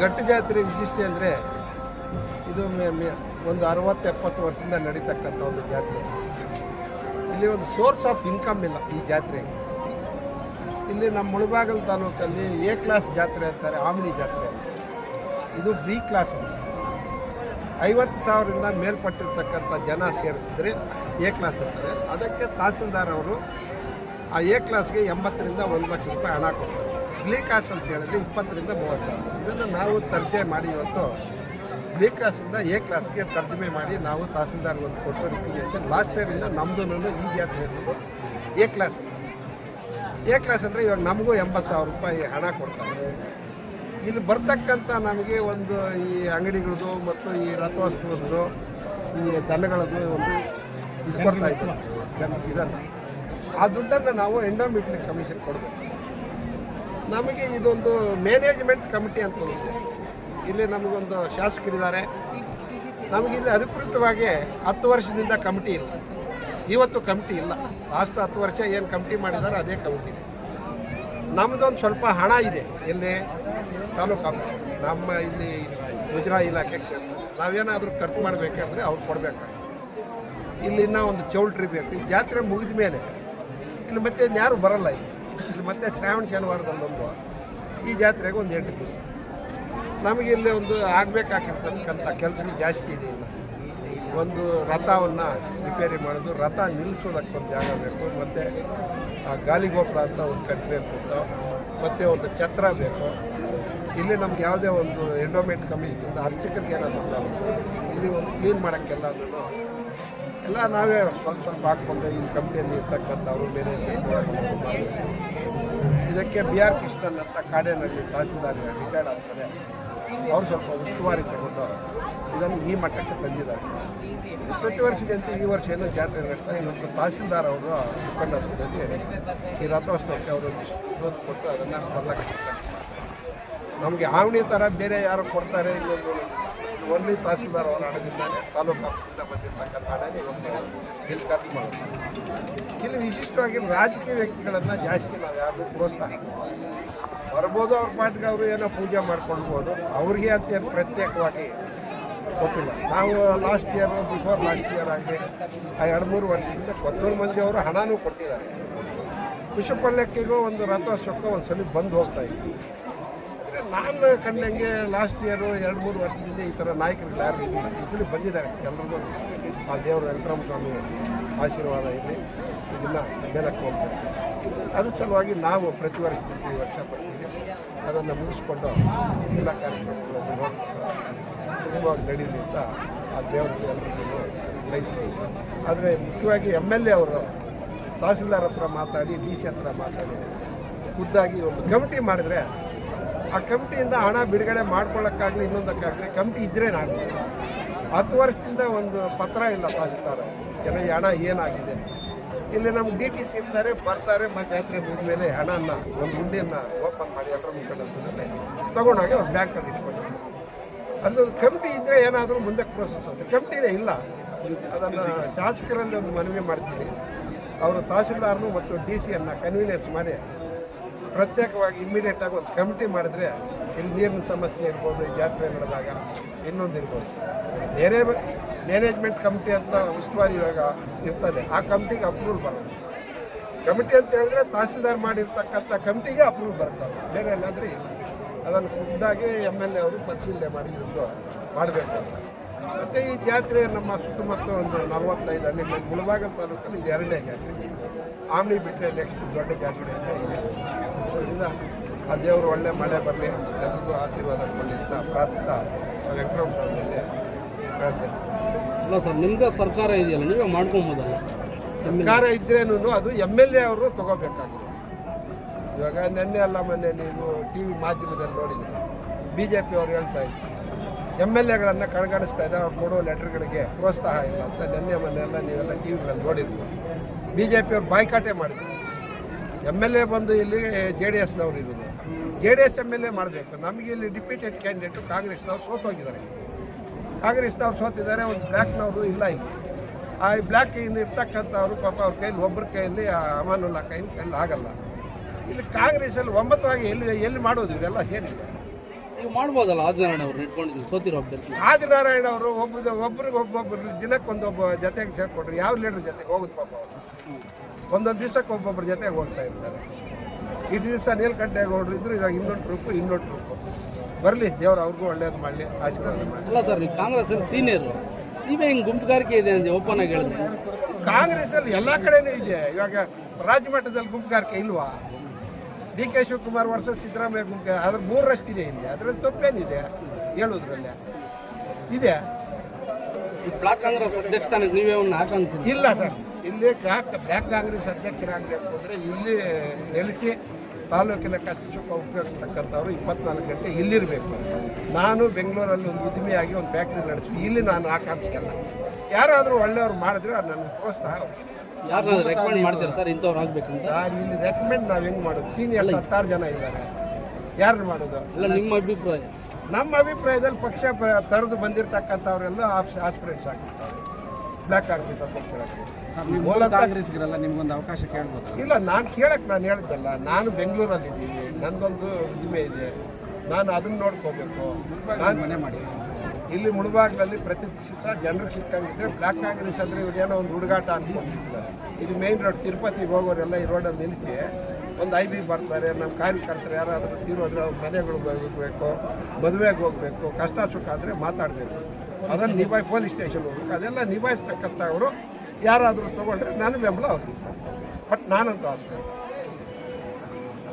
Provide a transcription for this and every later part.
ಗಟ್ಟು ಜಾತ್ರೆ ವಿಶಿಷ್ಟ ಅಂದರೆ ಇದು ಒಂದು ಅರವತ್ತು, ಎಪ್ಪತ್ತು ವರ್ಷದಿಂದ ನಡೀತಕ್ಕಂಥ ಒಂದು ಜಾತ್ರೆ. ಇಲ್ಲಿ ಒಂದು ಸೋರ್ಸ್ ಆಫ್ ಇನ್ಕಮ್ ಇಲ್ಲ ಈ ಜಾತ್ರೆ. ಇಲ್ಲಿ ನಮ್ಮ ಮುಳಬಾಗಲ್ ತಾಲೂಕಲ್ಲಿ ಎ ಕ್ಲಾಸ್ ಜಾತ್ರೆ ಅಂತಾರೆ, ಆಮ್ನಿ ಜಾತ್ರೆ. ಇದು ಬಿ ಕ್ಲಾಸ್ ಅಂತ ಐವತ್ತು ಸಾವಿರದಿಂದ ಮೇಲ್ಪಟ್ಟಿರ್ತಕ್ಕಂಥ ಜನ ಸೇರಿಸಿದ್ರೆ ಎ ಕ್ಲಾಸ್ ಅಂತಾರೆ ಅದಕ್ಕೆ ತಹಸೀಲ್ದಾರ್ ಅವರು ಆ ಎ ಕ್ಲಾಸ್ಗೆ ಎಂಬತ್ತರಿಂದ ಒಂದು ಲಕ್ಷ ರೂಪಾಯಿ ಹಣ ಕೊಡ್ತಾರೆ. ಬ್ಲಿ ಕ್ಲಾಸ್ ಅಂತ ಹೇಳಿದ್ರೆ ಇಪ್ಪತ್ತರಿಂದ ಮೂವತ್ತು ಸಾವಿರ. ಇದನ್ನು ನಾವು ತರ್ಜೆ ಮಾಡಿ ಇವತ್ತು ಬ್ಲಿ ಕ್ಲಾಸಿಂದ ಎ ಕ್ಲಾಸ್ಗೆ ತರ್ಜಮೆ ಮಾಡಿ ನಾವು ತಹಸೀಲ್ದಾರ್ ಒಂದು ಕೊಟ್ಟು ರಿಕ್ವಿನೇಷನ್ ಲಾಸ್ಟ್ ಇಯರಿಂದ ನಮ್ಮದು ಈ ಜಾತ್ರೆ ಹೇಳ್ಬೋದು ಎ ಕ್ಲಾಸ್ ಎ ಕ್ಲಾಸ್ ಅಂದರೆ ಇವಾಗ ನಮಗೂ ಎಂಬತ್ತು ಸಾವಿರ ರೂಪಾಯಿ ಹಣ ಕೊಡ್ತಾರೆ. ಇಲ್ಲಿ ಬರ್ತಕ್ಕಂಥ ನಮಗೆ ಒಂದು ಈ ಅಂಗಡಿಗಳದ್ದು ಮತ್ತು ಈ ರಥೋತ್ಸವದ್ದು, ಈ ದನಗಳದ್ದು ಒಂದು ಇದು ಕೊಡ್ತಾ ಇದ್ದಾರೆ. ಇದನ್ನು. ಆ ದುಡ್ಡನ್ನು ನಾವು ಎಂಡೋಮೆಟ್ರಿಕ್ ಕಮಿಷನ್ ಕೊಡಬೇಕು. ನಮಗೆ ಇದೊಂದು ಮ್ಯಾನೇಜ್ಮೆಂಟ್ ಕಮಿಟಿ ಅಂತ ಒಂದಿದೆ ಇಲ್ಲಿ ನಮಗೊಂದು ಶಾಸಕರಿದ್ದಾರೆ. ಇಲ್ಲಿ ಅಧಿಕೃತವಾಗಿ ಹತ್ತು ವರ್ಷದಿಂದ ಕಮಿಟಿ ಇಲ್ಲ. ಇವತ್ತು ಕಮಿಟಿ ಇಲ್ಲ. ಲಾಸ್ಟ್ ಹತ್ತು ವರ್ಷ ಏನು ಕಮಿಟಿ ಮಾಡಿದ್ದಾರೆ ಅದೇ ಕಮಿಟಿ ನಮ್ಮದೊಂದು ಸ್ವಲ್ಪ ಹಣ ಇದೆ ಇಲ್ಲಿ ತಾಲೂಕು ಆಫೀಸ್ ನಮ್ಮ ಇಲ್ಲಿ ಗುಜರಾ ಇಲಾಖೆ ನಾವೇನಾದರೂ ಖರ್ಚು ಮಾಡಬೇಕಂದ್ರೆ ಅವ್ರು ಕೊಡಬೇಕಾಗ್ತದೆ. ಇಲ್ಲಿ ಇನ್ನೂ ಒಂದು ಚೌಲ್ಟ್ರಿ ಬೇಕು. ಈ ಜಾತ್ರೆ ಮುಗಿದ ಮೇಲೆ ಇಲ್ಲಿ ಮತ್ತೆ ಯಾರು ಬರಲ್ಲ ಇಲ್ಲಿ. ಮತ್ತೆ ಶ್ರಾವಣ ಶನಿವಾರದಲ್ಲೊಂದು ಈ ಜಾತ್ರೆಗೆ ಒಂದು ಎಂಟು ದಿವಸ. ನಮಗೆ ಇಲ್ಲಿ ಒಂದು ಆಗಬೇಕಾಗಿರ್ತಕ್ಕಂಥ ಕೆಲಸಗಳು ಜಾಸ್ತಿ ಇದೆ ಇನ್ನು. ಒಂದು ರಥವನ್ನು ರಿಪೇರಿ ಮಾಡೋದು, ರಥ ನಿಲ್ಲಿಸೋದಕ್ಕೊಂದು ಜಾಗ ಬೇಕು, ಮತ್ತು ಆ ಗಾಲಿಗೋಪುರ ಅಂತ ಒಂದು ಕಟ್ಟಬೇಕು ಅಂತ, ಮತ್ತು ಒಂದು ಛತ್ರ ಬೇಕು. ಇಲ್ಲಿ ನಮ್ಗೆ ಯಾವುದೇ ಒಂದು ಎಂಡೋಮೆಂಟ್ ಕಮಿಷನಿಂದ ಅರ್ಚಕರಿಗೆ ಏನೋ ಸಂಬಳ ಇಲ್ಲಿ ಒಂದು ಕ್ಲೀನ್ ಮಾಡೋಕ್ಕೆಲ್ಲ ಎಲ್ಲ ನಾವೇ ಸ್ವಲ್ಪ ಸ್ವಲ್ಪ ಹಾಕ್ಕೊಂಡು ಇಲ್ಲಿ ಕಂಪ್ನಿಯಲ್ಲಿ ಇರ್ತಕ್ಕಂಥವ್ರು ಬೇರೆ ಇದಕ್ಕೆ ಬಿ ಆರ್ ಕೃಷ್ಣನ್ ಅಂತ ಕಾಡೇನಹಳ್ಳಿ ತಹಸೀಲ್ದಾರ್ ರಿಟೈರ್ಡ್ ಆಗ್ತಾರೆ. ಅವ್ರು ಸ್ವಲ್ಪ ಉಸ್ತುವಾರಿ ತಗೊಂಡು ಇದನ್ನು ಈ ಮಟ್ಟಕ್ಕೆ ತಂದಿದ್ದಾರೆ. ಪ್ರತಿ ವರ್ಷದಂತೆ ಈ ವರ್ಷ ಏನೋ ಜಾತ್ರೆ ನಡೆಸ್ತಾರೆ ಇವತ್ತು ತಹಸೀಲ್ದಾರ್ ಅವರು ಮುಖಂಡತ್ವದಲ್ಲಿ ಈ ರಥೋತ್ಸವಕ್ಕೆ ಅವರು ಇದೊಂದು ಕೊಟ್ಟು ಅದನ್ನು ಬರ್ಲಕ್ಕೆ ನಮಗೆ ಆವಣಿ ಥರ ಬೇರೆ ಯಾರು ಕೊಡ್ತಾರೆ ಇನ್ನೊಂದು ಒನ್ಲಿ ತಹಸೀಲ್ದಾರ್ ಅವರ ಹಣದಿಂದಾನೆ ತಾಲೂಕು ಆಫೀಸಿಂದ ಬಂದಿರತಕ್ಕಂಥ ಇವತ್ತು ಇಲ್ಲಿ ಖರ್ಚು ಮಾಡ್ತಾರೆ ಇಲ್ಲಿ ವಿಶಿಷ್ಟವಾಗಿ ರಾಜಕೀಯ ವ್ಯಕ್ತಿಗಳನ್ನು ಜಾಸ್ತಿ ನಾವು ಯಾರಿಗೂ ಪ್ರೋತ್ಸಾಹ ಬರ್ಬೋದು ಅವ್ರ ಪಾಟ್ಗೆ ಅವರು ಏನೋ ಪೂಜೆ ಮಾಡ್ಕೊಳ್ಬೋದು, ಅವ್ರಿಗೆ ಅಂತ ಏನು ಪ್ರತ್ಯೇಕವಾಗಿ ಕೊಟ್ಟಿಲ್ಲ ನಾವು last year before last year ಆಗಿ ಆ ಎರಡು ಮೂರು ವರ್ಷದಿಂದ ಕೊತ್ತೂರು ಮಂದಿ ಅವರು ಹಣನೂ ಕೊಟ್ಟಿದ್ದಾರೆ. ವಿಶ್ವಪಲ್ಯಕ್ಕಿಗೂ ಒಂದು ರಥೋತ್ಸವಕ್ಕೂ ಒಂದು ಸಲ ಬಂದು ಹೋಗ್ತಾ ಇದ್ವಿ. ನಾನು ಕಂಡಂಗೆ ಲಾಸ್ಟ್ ಇಯರು ಎರಡು ಮೂರು ವರ್ಷದಿಂದ ಈ ಥರ ನಾಯಕರು ಯಾರು ಇಲ್ಲ ಈ ಬಂದಿದ್ದಾರೆ ಎಲ್ರಿಗೂ. ಆ ದೇವರು ವೆಂಕಟರಾಮ ಸ್ವಾಮಿ ಆಶೀರ್ವಾದ ಇಲ್ಲಿ ಇದನ್ನು ಮೇಲಕ್ಕೆ ಹೋಗ್ತಾರೆ ಅದ್ರ ಸಲುವಾಗಿ ನಾವು ಪ್ರತಿ ವರ್ಷ ಪ್ರತಿ ವರ್ಷ ಬರ್ತೀವಿ ಅದನ್ನು ಮುಗಿಸ್ಕೊಂಡು ಎಲ್ಲ ಕಾರ್ಯಕ್ರಮಗಳನ್ನು ತುಂಬ ನಡೀಲಿ ಅಂತ ಆ ದೇವರಿಗೆ ಎಲ್ರಿಗೂ ಬಯಸ್ತೀವಿ ಆದರೆ ಮುಖ್ಯವಾಗಿ ಎಂ ಎಲ್ ಎ ಅವರು ತಹಸೀಲ್ದಾರ್ ಹತ್ರ ಮಾತಾಡಿ ಡಿ ಸಿ ಹತ್ರ ಮಾತಾಡಿ, ಖುದ್ದಾಗಿ ಒಂದು ಕಮಿಟಿ ಮಾಡಿದ್ರೆ ಆ ಕಮಿಟಿಯಿಂದ ಹಣ ಬಿಡುಗಡೆ ಮಾಡ್ಕೊಳ್ಳೋಕ್ಕಾಗಲಿ ಇನ್ನೊಂದಕ್ಕಾಗಲಿ ಕಮಿಟಿ ಇದ್ದರೆ ನಾನು. ಹತ್ತು ವರ್ಷದಿಂದ ಒಂದು ಪತ್ರ ಇಲ್ಲ ತಹಸೀಲ್ದಾರ್ ಎಲ್ಲ ಹಣ ಏನಾಗಿದೆ? ಇಲ್ಲಿ ನಮ್ಗೆ ಡಿ ಟಿ ಸಿ ಇರ್ತಾರೆ, ಬರ್ತಾರೆ, ಮತ್ತು ಜಾತ್ರೆ ಮುಗಿದ್ಮೇಲೆ ಹಣನ ಒಂದು ಹುಂಡಿಯನ್ನು ಓಪನ್ ಮಾಡಿ ಎಲ್ಲರ ಮುಖಂಡತ್ವದಲ್ಲಿ ತೊಗೊಂಡೋಗಿ ಅವ್ರು ಬ್ಯಾಂಕಲ್ಲಿ ಇಟ್ಕೊಂಡಿರ್ತಾರೆ ಅದು ಕಮಿಟಿ ಇದ್ದರೆ ಏನಾದರೂ ಮುಂದಕ್ಕೆ ಪ್ರೋಸೆಸ್ ಆಗುತ್ತೆ. ಕಮಿಟಿನೇ ಇಲ್ಲ. ಅದನ್ನು ಶಾಸಕರಲ್ಲಿ ಒಂದು ಮನವಿ ಮಾಡ್ತೀನಿ. ಅವರು ತಹಸೀಲ್ದಾರನು ಮತ್ತು ಡಿ ಸಿಯನ್ನು ಕನ್ವೀನಿಯನ್ಸ್ ಮಾಡಿ ಪ್ರತ್ಯೇಕವಾಗಿ ಇಮ್ಮಿಡಿಯೇಟಾಗಿ ಒಂದು ಕಮಿಟಿ ಮಾಡಿದ್ರೆ ಇಲ್ಲಿ ನೀರಿನ ಸಮಸ್ಯೆ ಇರ್ಬೋದು, ಈ ಜಾತ್ರೆ ನಡೆದಾಗ ಇನ್ನೊಂದು ಇರ್ಬೋದು. ಬೇರೆ ಮ್ಯಾನೇಜ್ಮೆಂಟ್ ಕಮಿಟಿ ಅಂತ ಉಸ್ತುವಾರಿ ಇವಾಗ ಇರ್ತದೆ. ಆ ಕಮಿಟಿಗೆ ಅಪ್ರೂವಲ್ ಬರೋದು ಕಮಿಟಿ ಅಂತ ಹೇಳಿದ್ರೆ ತಹಸೀಲ್ದಾರ್ ಮಾಡಿರ್ತಕ್ಕಂಥ ಕಮಿಟಿಗೆ ಅಪ್ರೂವಲ್ ಬರ್ತದೆ ಬೇರೆ ಎಲ್ಲಾದರೆ ಇಲ್ಲ. ಅದನ್ನು ಖುದ್ದಾಗಿ ಎಂ ಎಲ್ ಎ ಅವರು ಪರಿಶೀಲನೆ ಮಾಡಿ ಇದು ಮಾಡಬೇಕು ಮತ್ತು ಈ ಜಾತ್ರೆ ನಮ್ಮ ಸುತ್ತಮುತ್ತ ಒಂದು ನಲವತ್ತೈದು ಹಳ್ಳಿ ಮುಳಬಾಗಲ್ ತಾಲೂಕಲ್ಲಿ ಇದು ಎರಡನೇ ಜಾತ್ರೆ. ಆಮ್ಲಿ ಬಿಟ್ಟರೆ ನೆಕ್ಸ್ಟ್ ದೊಡ್ಡ ಜಾತ್ರೆ ಅಂತ ಇದೆ. ಆ ದೇವರು ಒಳ್ಳೆ ಮಳೆ ಬರಲಿ ಎಲ್ಲರಿಗೂ ಆಶೀರ್ವಾದ ಕೊಡಲಿ ಅಂತ ಪ್ರಾರ್ಥಿಸ್ತಾ ವೆಂಕಟರಾಮ ಸ್ವಾಮಿಯಲ್ಲಿ ಹೇಳ್ತೇನೆ. ಅಲ್ಲ ಸರ್ ನಿಮ್ಗೆ ಸರ್ಕಾರ ಇದೆಯಲ್ಲ ನೀವೇ ಮಾಡ್ಕೊಬೋದಲ್ಲ ಸರ್ಕಾರ ಇದ್ರೇನು ಅದು ಎಂ ಎಲ್ ಎ ಅವರು ತಗೋಬೇಕಾಗಿದೆ. ಇವಾಗ ನಿನ್ನೆ ಅಲ್ಲ ಮೊನ್ನೆ ನೀವು ಟಿ ವಿ ಮಾಧ್ಯಮದಲ್ಲಿ ನೋಡಿದ್ರಿ. ಬಿ ಜೆ ಪಿ ಅವರು ಹೇಳ್ತಾ ಇದ್ರು. ಎಂ ಎಲ್ ಎಗಳನ್ನು ಕಡೆಗಣಿಸ್ತಾ ಇದ್ದಾರೆ ಅವ್ರು ಕೊಡೋ ಲೆಟರ್ಗಳಿಗೆ ಪ್ರೋತ್ಸಾಹ ಇಲ್ಲ ಅಂತ ನಿನ್ನೆ ಮೊನ್ನೆ ಎಲ್ಲ ನೀವೆಲ್ಲ ಟಿ ವಿಗಳಲ್ಲಿ ನೋಡಿದ್ರು. ಬಿ ಜೆ ಪಿಯವ್ರು ಬಾಯ್ಕಾಟೆ ಮಾಡಿದ್ರು. ಎಂ ಎಲ್ ಎ ಬಂದು ಇಲ್ಲಿ ಜೆ ಡಿ ಎಸ್ನವ್ರು ಇರೋದು. J D S M L A ಮಾಡಬೇಕು. ನಮಗೆ ಇಲ್ಲಿ ಡಿಪ್ಯೂಟೆಡ್ ಕ್ಯಾಂಡಿಡೇಟು ಕಾಂಗ್ರೆಸ್ನವ್ರು ಸೋತೋಗಿದ್ದಾರೆ. ಕಾಂಗ್ರೆಸ್ನವ್ರು ಸೋತಿದ್ದಾರೆ ಒಂದು ಬ್ಲ್ಯಾಕ್ನವರು ಇಲ್ಲ ಇಲ್ಲಿ. ಆ ಬ್ಲ್ಯಾಕ್ ಇನ್ನು ಇರ್ತಕ್ಕಂಥವ್ರು ಪಾಪ ಅವ್ರ ಕೈಯಲ್ಲಿ ಒಬ್ಬರ ಕೈಯಲ್ಲಿ ಅಮಾನುಲ್ಲಾ ಕೈಯಲ್ಲಿ ಕೈಲಿ ಆಗಲ್ಲ. ಇಲ್ಲಿ ಕಾಂಗ್ರೆಸ್ಸಲ್ಲಿ ಒಂಬತ್ತವಾಗಿ ಎಲ್ಲಿ ಎಲ್ಲಿ ಮಾಡೋದು? ಇದೆಲ್ಲ ಸೇರಿದೆ ನೀವು ಮಾಡ್ಬೋದಲ್ಲ ಆದಿನಾರಾಯಣ ಅವರು ಇಟ್ಕೊಂಡಿದ್ರು ಸೋತಿರೋ ಅಭ್ಯರ್ಥಿ ಆದಿನಾರಾಯಣ ಅವರು ಒಬ್ಬ ಒಬ್ಬರಿಗೆ ಒಬ್ಬೊಬ್ಬರು ದಿನಕ್ಕೊಂದೊಬ್ಬ ಜೊತೆಗೆ ಸೇರ್ಕೊಂಡ್ರು. ಯಾವ ಲೀಡರ್ ಜೊತೆಗೆ ಹೋಗುದು ಪಾಪ ಅವರು? ಒಂದೊಂದು ದಿವಸಕ್ಕೆ ಒಬ್ಬೊಬ್ಬರ ಜೊತೆಗೆ ಹೋಗ್ತಾ ಇರ್ತಾರೆ. ಇಷ್ಟು ದಿವಸ ನೀಲ್ಕಂಠೇಗೌಡರು ಇದ್ರು ಇವಾಗ ಇನ್ನೊಂದು ಟ್ರಿಪ್ಪು ಇನ್ನೊಂದು ಟ್ರಿಪ್ಪು ಬರಲಿ ದೇವ್ರು ಅವ್ರಿಗೂ ಒಳ್ಳೇದು ಮಾಡಲಿ ಆಶೀರ್ವಾದ ಮಾಡಲಿ. ಅಲ್ಲ ಸರ್ ನೀವು ಕಾಂಗ್ರೆಸ್ ಅಲ್ಲಿ ಸೀನಿಯರ್ ನೀವೇ ಹಿಂಗೆ ಗುಂಪುಗಾರಿಕೆ ಇದೆ ಅಂತ ಓಪನ್ ಆಗಿ ಹೇಳಿದ್ರೆ? ಕಾಂಗ್ರೆಸ್ ಅಲ್ಲಿ ಎಲ್ಲ ಕಡೆನೂ ಇದೆ. ಇವಾಗ ರಾಜ್ಯ ಮಟ್ಟದಲ್ಲಿ ಗುಂಪುಗಾರಿಕೆ ಇಲ್ವಾ? ಡಿ ಕೆ ಶಿವಕುಮಾರ್ ವರ್ಷ ಸಿದ್ದರಾಮಯ್ಯ ಗುಂಪು ಅದ್ರ ಇದೆ ಇಲ್ಲಿ. ಅದರಲ್ಲಿ ತಪ್ಪೇನಿದೆ ಹೇಳೋದ್ರಲ್ಲೇ. ಇದೆ. ಈ ಬ್ಲಾಕ್ ಕಾಂಗ್ರೆಸ್ ಅಧ್ಯಕ್ಷ ಸ್ಥಾನಕ್ಕೆ ನೀವೇ ಒಂದು ಹಾಕಂತ ಇಲ್ಲ ಸರ್. ಇಲ್ಲಿ ಬ್ಲಾಕ್ ಬ್ಲ್ಯಾಕ್ ಕಾಂಗ್ರೆಸ್ ಅಧ್ಯಕ್ಷರಾಗಬೇಕು ಅಂದರೆ ಇಲ್ಲಿ ನೆಲೆಸಿ ತಾಲೂಕಿನ ಕಷ್ಟ ಸುಖ ಉಪಯೋಗಿಸ್ತಕ್ಕಂಥವ್ರು ಇಪ್ಪತ್ನಾಲ್ಕು ಗಂಟೆ ಇಲ್ಲಿರಬೇಕು. ನಾನು ಬೆಂಗಳೂರಲ್ಲಿ ಒಂದು ಉದ್ದಿಮೆಯಾಗಿ ಒಂದು ಫ್ಯಾಕ್ಟ್ರಿ ನಡೆಸಿ ಇಲ್ಲಿ ನಾನು ಆಕಾಂಕ್ಷೆ ಅಲ್ಲ ಯಾರಾದರೂ ಒಳ್ಳೆಯವ್ರು ಮಾಡಿದ್ರೆ ಅದು ನನಗೆ ಪ್ರೋತ್ಸಾಹ ಯಾರು ರೆಕಮೆಂಡ್ ಮಾಡ್ತೀರಾ ಸರ್? ಇಂಥವ್ರು ಆಗ್ಬೇಕಂತ? ಸರ್ ಇಲ್ಲಿ ರೆಕಮೆಂಡ್ ನಾವು ಹೆಂಗೆ ಮಾಡೋದು? ಸೀನಿಯರ್ ಹತ್ತಾರು ಜನ ಇದ್ದಾರೆ. ಯಾರನ್ನ ಮಾಡೋದು? ಅಲ್ಲ ನಿಮ್ಮ ಅಭಿಪ್ರಾಯ? ನಮ್ಮ ಅಭಿಪ್ರಾಯದಲ್ಲಿ ಪಕ್ಷ ತರದು ಬಂದಿರತಕ್ಕಂಥವರೆಲ್ಲ ಆಸ್ಪಿರೆಂಟ್ಸ್ ಆಗಿರ್ತಾರೆ ಬ್ಲ್ಯಾಕ್ ಕಾಂಗ್ರೆಸ್ ಅಧ್ಯಕ್ಷರಾಗಿ ಮೂಲತಃ ಕಾಂಗ್ರೆಸ್ಗಿರಲ್ಲ ನಿಮ್ಗೊಂದು ಅವಕಾಶ ಕೇಳ್ಬೋದು ಇಲ್ಲ ನಾನು ಕೇಳಕ್ಕೆ ನಾನು ಹೇಳಿದ್ದಲ್ಲ ನಾನು ಬೆಂಗಳೂರಲ್ಲಿ ಇದ್ದೀನಿ ನಂದೊಂದು ಉದ್ದಿಮೆ ಇದೆ ನಾನು ಅದನ್ನ ನೋಡ್ಕೋಬೇಕು. ನಾನು ಮನೆ ಮಾಡಿ ಇಲ್ಲಿ ಮುಳುಬಾಗ್ಲಲ್ಲಿ ಪ್ರತಿ ದಿವಸ ಜನರು ಸಿಕ್ಕಂಗಿದ್ರೆ ಬ್ಲಾಕ್ ಕಾಂಗ್ರೆಸ್ ಅಂದರೆ ಇವ್ರೇನೋ ಒಂದು ಹುಡುಗಾಟ ಅನ್ಕೊಂಡಿರ್ತಾರೆ. ಇದು ಮೇನ್ ರೋಡ್ ತಿರುಪತಿಗೆ ಹೋಗೋರೆಲ್ಲ ಈ ರೋಡಲ್ಲಿ ನಿಲ್ಲಿಸಿ ಒಂದು ಐ ಬಿ ಬರ್ತಾರೆ ನಮ್ಮ ಕಾರ್ಯಕರ್ತರು ಯಾರಾದರೂ ತೀರೋದ್ರೆ ಅವ್ರ ಮನೆಗಳು ಹೋಗಬೇಕು ಮದುವೆಗೆ ಹೋಗಬೇಕು ಕಷ್ಟ ಸುಖ ಆದರೆ ಮಾತಾಡಬೇಕು. ಅದನ್ನು ನಿಭಾಯಿ ಪೊಲೀಸ್ ಸ್ಟೇಷನ್ ಹೋಗ್ಬೇಕು ಅದೆಲ್ಲ ನಿಭಾಯಿಸ್ತಕ್ಕಂಥವ್ರು ಯಾರಾದರೂ ತೊಗೊಂಡ್ರೆ ನಾನು ಬೆಂಬಲ ಅವ್ರಿಗೆ. ಬಟ್ ನಾನಂತೂ ಅಷ್ಟೇ.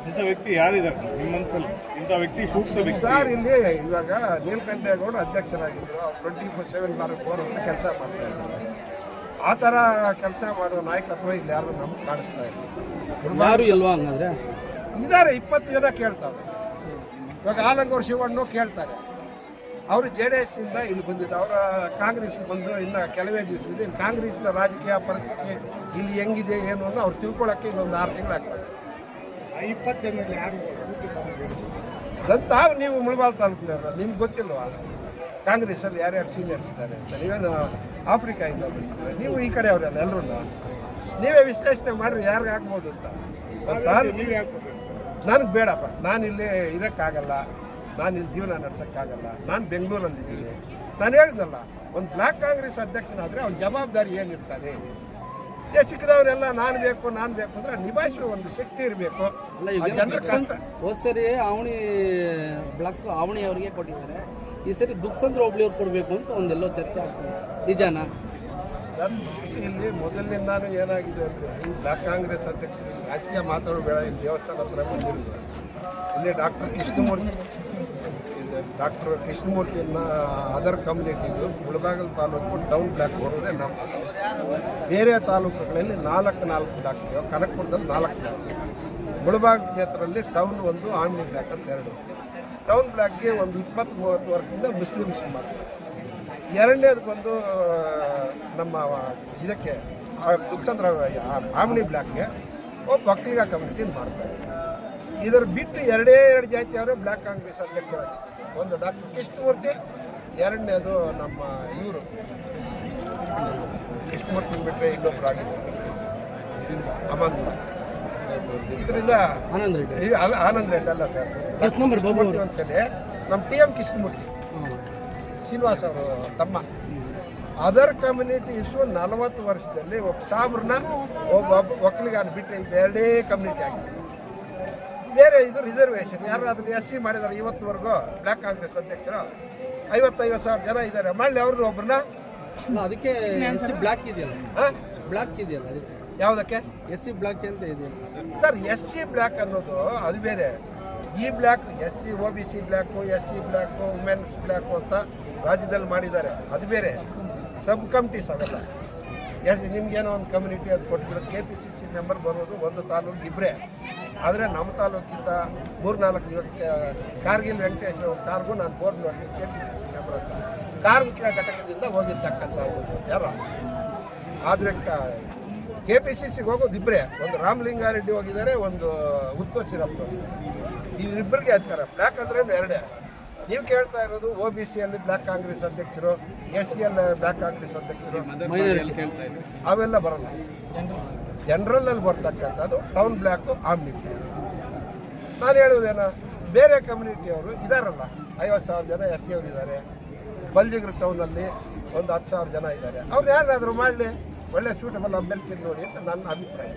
ಇಂಥ ವ್ಯಕ್ತಿ ಯಾರಿದ್ದಾರೆ? ನಿಮ್ಮ ಮನಸ್ಸಲ್ಲಿ ಇಂಥ ವ್ಯಕ್ತಿ ಸೂಕ್ತ ವ್ಯಕ್ತಿ. ಸರ್ ಇಲ್ಲಿ ಇವಾಗ ನೀಲಕಂಠೇಗೌಡ ಅಧ್ಯಕ್ಷರಾಗಿದ್ದರು ಅವ್ರು twenty four seven bar four ಅಂತ ಕೆಲಸ ಮಾಡ್ತಾ ಇದ್ದಾರೆ ಆ ಥರ ಕೆಲಸ ಮಾಡೋ ನಾಯಕತ್ವ ಇಲ್ಲಿ ಯಾರು ನಮ್ಗೆ ಕಾಣಿಸ್ತಾ ಇಲ್ಲ. ಯಾರು ಇಲ್ವಾ ಹಂಗಂದ್ರೆ? ಇದ್ದಾರೆ ಇಪ್ಪತ್ತು ಜನ ಕೇಳ್ತಾರೆ. ಇವಾಗ ಆಲಂಗೂರು ಶಿವಣ್ಣು ಕೇಳ್ತಾರೆ. ಅವರು ಜೆ ಡಿ ಎಸ್ ಇಂದ ಇಲ್ಲಿ ಬಂದಿದ್ದು. ಅವರ ಕಾಂಗ್ರೆಸ್ಗೆ ಬಂದು ಇನ್ನು ಕೆಲವೇ ದಿವಸದಿಂದ ಇಲ್ಲಿ ಕಾಂಗ್ರೆಸ್ನ ರಾಜಕೀಯ ಪರಿಸ್ಥಿತಿ ಇಲ್ಲಿ ಹೆಂಗಿದೆ ಏನು ಅಂತ ಅವ್ರು ತಿಳ್ಕೊಳ್ಳೋಕ್ಕೆ ಇನ್ನೊಂದು ಆರು ತಿಂಗಳಾಗ್ತದೆ ಆಗ್ತದೆ. ಇಪ್ಪತ್ತು ಜನ ಯಾರು ತಾವು ನೀವು ಮುಳಬಾಲ್ ತಾಲೂಕಿನವರು ನಿಮ್ಗೆ ಗೊತ್ತಿಲ್ವಾ? ಕಾಂಗ್ರೆಸ್ಸಲ್ಲಿ ಯಾರ್ಯಾರು ಸೀನಿಯರ್ಸ್ ಇದ್ದಾರೆ ಅಂತ. ನೀವೇನು ಆಫ್ರಿಕಾ ಇಂದ ನೀವು ಈ ಕಡೆ ಅವರೆಲ್ಲ ಎಲ್ಲರೂ ನೀವೇ ವಿಶ್ಲೇಷಣೆ ಮಾಡಿರಿ ಯಾರಿಗೆ ಆಗ್ಬೋದು ಅಂತ. ನಾನು ನನಗೆ ಬೇಡಪ್ಪ. ನಾನು ಇಲ್ಲಿ ಇರೋಕ್ಕಾಗಲ್ಲ. ನಾನು ಇಲ್ಲಿ ಜೀವನ ನಡೆಸೋಕ್ಕಾಗಲ್ಲ ನಾನು ಬೆಂಗಳೂರಲ್ಲಿದ್ದೀನಿ. ನಾನು ಹೇಳ್ದಲ್ಲ ಒಂದು ಬ್ಲಾಕ್ ಕಾಂಗ್ರೆಸ್ ಅಧ್ಯಕ್ಷನಾದರೆ ಅವ್ನ ಜವಾಬ್ದಾರಿ ಏನಿರ್ತದೆ? ಸಿಕ್ಕಿದವರೆಲ್ಲ ನಾನು ಬೇಕು ನಾನು ಬೇಕು ಅಂದರೆ ನಿಭಾಯಿಸುವ ಒಂದು ಶಕ್ತಿ ಇರಬೇಕು. ಅಲ್ಲ ಹೋದ್ ಸರಿ ಅವಣಿ ಬ್ಲಾಕ್ ಅವಣಿ ಅವರಿಗೆ ಕೊಟ್ಟಿದ್ದಾರೆ. ಈ ಸರಿ ದುಕ್ಸಂದ್ರ ಒಬ್ಳಿಯವ್ರು ಕೊಡಬೇಕು ಅಂತ ಒಂದೆಲ್ಲೋ ಚರ್ಚೆ ಆಗ್ತದೆ ನಿಜಾನ? ಇಲ್ಲಿ ಮೊದಲಿನಿಂದಾನು ಏನಾಗಿದೆ ಅಂದರೆ ಈ ಬ್ಲಾಕ್ ಕಾಂಗ್ರೆಸ್ ಅಧ್ಯಕ್ಷ ರಾಜಕೀಯ ರಾಜಕೀಯ ಮಾತಾಡಬೇಡ ಇಲ್ಲಿ ದೇವಸ್ಥಾನ ಹತ್ರ ಬಂದಿರಲಿಲ್ಲ ಇಲ್ಲಿ ಡಾಕ್ಟರ್ ಕೃಷ್ಣಮೂರ್ತಿ ಡಾಕ್ಟರ್ ಕೃಷ್ಣಮೂರ್ತಿಯನ್ನ ಅದರ್ ಕಮ್ಯುನಿಟಿದು ಮುಳಬಾಗಲ್ ತಾಲೂಕು ಡೌನ್ ಬ್ಲಾಕ್ ಬರೋದೇ ನಮ್ಮ ಬೇರೆ ತಾಲೂಕುಗಳಲ್ಲಿ ನಾಲ್ಕು ನಾಲ್ಕು ಬ್ಲಾಕ್ ಇವೆ ಕನಕಪುರದಲ್ಲಿ ನಾಲ್ಕು ಬ್ಲಾಕ್ ಮುಳಬಾಗ್ ಕ್ಷೇತ್ರದಲ್ಲಿ ಟೌನ್ ಒಂದು, ಆಮ್ನಿ ಬ್ಲಾಕ್ ಅಂತ ಎರಡು. ಟೌನ್ ಬ್ಲಾಕ್ಗೆ ಒಂದು ಇಪ್ಪತ್ತು ಮೂವತ್ತು ವರ್ಷದಿಂದ ಮುಸ್ಲಿಮ್ಸ್ ಮಾಡ್ತಾರೆ ಎರಡನೇದು ಬಂದು ನಮ್ಮ ಇದಕ್ಕೆ ದುಕ್ಸಂದ್ರ ಆಮ್ನಿ ಬ್ಲಾಕ್ಗೆ ಒಬ್ಬ ಒಕ್ಕಲಿಗ ಕಮಿಟಿ ಮಾಡ್ತಾರೆ. ಇದರ ಬಿಟ್ಟು ಎರಡೇ ಎರಡು ಜಾತಿಯವರು ಬ್ಲ್ಯಾಕ್ ಕಾಂಗ್ರೆಸ್ ಅಧ್ಯಕ್ಷರಾಗಿದ್ದಾರೆ. ಒಂದು ಡಾಕ್ಟರ್ ಕೃಷ್ಣಮೂರ್ತಿ ಎರಡನೇದು ನಮ್ಮ ಇವರು. ಕೃಷ್ಣಮೂರ್ತಿ ಬಿಟ್ಟರೆ ಇನ್ನೊಬ್ರು ಆಗಿದ್ದರು ಅಮನ್. ಇದರಿಂದ ಆನಂದ್ ರೆಡ್ಡಿ. ಇದು ಅಲ್ಲ ಆನಂದ್ ರೆಡ್ಡಿ ಅಲ್ಲ ಸರ್. ಕೃಷ್ಣಮೂರ್ತಿ ಒಂದ್ಸಲಿ ನಮ್ಮ ಟಿ ಎಂ ಕೃಷ್ಣಮೂರ್ತಿ. ಶ್ರೀನಿವಾಸ್ ಅವರು ತಮ್ಮ. ಅದರ್ ಕಮ್ಯುನಿಟೀಸು ನಲವತ್ತು ವರ್ಷದಲ್ಲಿ ಒಬ್ಬ ಸಾಬ್ರನ್ನ ಒಬ್ಬ ಒಬ್ಬ ಒಕ್ಕಲಿಗಾನ ಬಿಟ್ಟರೆ ಇದು ಎರಡೇ ಕಮ್ಯುನಿಟಿ ಆಗಿದೆ. ಬೇರೆ ಇದು ರಿಸರ್ವೇಷನ್ ಯಾರಾದರೂ ಎಸ್ ಸಿ ಮಾಡಿದಾರೆ ಇವತ್ತುವರೆಗೂ ಬ್ಲ್ಯಾಕ್ ಕಾಂಗ್ರೆಸ್ ಅಧ್ಯಕ್ಷರು. ಐವತ್ತೈವತ್ತು ಸಾವಿರ ಜನ ಇದ್ದಾರೆ. ಮಾಡಲಿ ಅವ್ರನ್ನ ಒಬ್ಬರನ್ನ ಅದಕ್ಕೆ ಎಸ್ ಸಿ ಬ್ಲಾಕ್ ಇದೆಯಲ್ಲ? ಹಾಂ? ಬ್ಲಾಕ್ ಇದೆಯಲ್ಲ ಅದಕ್ಕೆ? ಯಾವುದಕ್ಕೆ? ಎಸ್ ಸಿ ಬ್ಲಾಕ್ ಅಂತ ಇದೆ ಸರ್ ಎಸ್ ಸಿ ಬ್ಲ್ಯಾಕ್ ಅನ್ನೋದು ಅದು ಬೇರೆ. ಈ block S C O B C block S C block women's block ಅಂತ ರಾಜ್ಯದಲ್ಲಿ ಮಾಡಿದ್ದಾರೆ. ಅದು ಬೇರೆ. ಸಬ್ ಕಮಿಟೀಸ್ ಅವೆಲ್ಲ. ಎಸ್ ನಿಮ್ಗೇನೋ ಒಂದು ಕಮ್ಯುನಿಟಿ ಅದು ಕೊಟ್ಬಿಡೋದು K P C C member ಬರೋದು ಒಂದು ತಾಲೂಕು ಇಬ್ಬರೇ ಆದರೆ ನಮ್ಮ ತಾಲೂಕಿಂದ ಮೂರ್ನಾಲ್ಕು ಕಾರ್ಗಿಲ್ ವೆಂಕಟೇಶ್ ಅವ್ರ ಕಾರ್ಗೂ ನಾನು ಬೋರ್ಡ್ ನೋಡಿ K P C C member ಅಂತ. ಕಾರ್ಮಿಕ ಘಟಕದಿಂದ ಹೋಗಿರ್ತಕ್ಕಂಥ ಯಾರು ಆದರೆ ಕೆ ಪಿ ಸಿ ಸಿಗೆ ಹೋಗೋದು ಇಬ್ಬರೇ ಒಂದು ರಾಮಲಿಂಗಾರೆಡ್ಡಿ ಹೋಗಿದ್ದಾರೆ ಒಂದು ಉತ್ತಮ ಸಿರಪ್ಪ ಹೋಗಿದ್ದಾರೆ. ಇವರಿಬ್ಬರಿಗೆ ಅಧಿಕಾರ. ಬ್ಲ್ಯಾಕ್ ಅಂದ್ರೆ ಎರಡೇ. ನೀವು ಕೇಳ್ತಾ ಇರೋದು ಒ ಬಿ ಸಿಯಲ್ಲಿ ಬ್ಲ್ಯಾಕ್ ಕಾಂಗ್ರೆಸ್ ಅಧ್ಯಕ್ಷರು S C L block Congress ಅಧ್ಯಕ್ಷರು. ಅವೆಲ್ಲ ಬರಲ್ಲ. ಜನರಲಲ್ಲಿ ಬರ್ತಕ್ಕಂಥದ್ದು ಟೌನ್ ಬ್ಲ್ಯಾಕು ಆಮ್ನಿ ನಾನು ಹೇಳುವುದೇನು? ಬೇರೆ ಕಮ್ಯುನಿಟಿಯವರು ಇದಾರಲ್ಲ ಐವತ್ತು ಸಾವಿರ ಜನ ಎಸ್ ಸಿ ಅವರು ಇದ್ದಾರೆ ಬಲ್ಜಿಗ್ರ ಟೌನಲ್ಲಿ ಒಂದು ಹತ್ತು ಸಾವಿರ ಜನ ಇದ್ದಾರೆ. ಅವ್ರು ಯಾರಾದರೂ ಮಾಡಲಿ ಒಳ್ಳೆ ಸೂಟಬಲ್ ಅಭ್ಯರ್ಥಿ ನೋಡಿ ಅಂತ ನನ್ನ ಅಭಿಪ್ರಾಯ.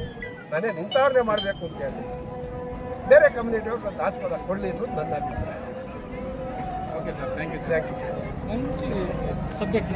ನಾನೇ ನಿಂತವ್ರನ್ನೇ ಮಾಡಬೇಕು ಅಂತ ಹೇಳಿ. ಬೇರೆ ಕಮ್ಯುನಿಟಿಯವ್ರು ಒಂದು ಆಸ್ಪದ ಕೊಡಲಿ ಅನ್ನೋದು ನನ್ನ ಅಭಿಪ್ರಾಯ. Okay sir thank you thank you subject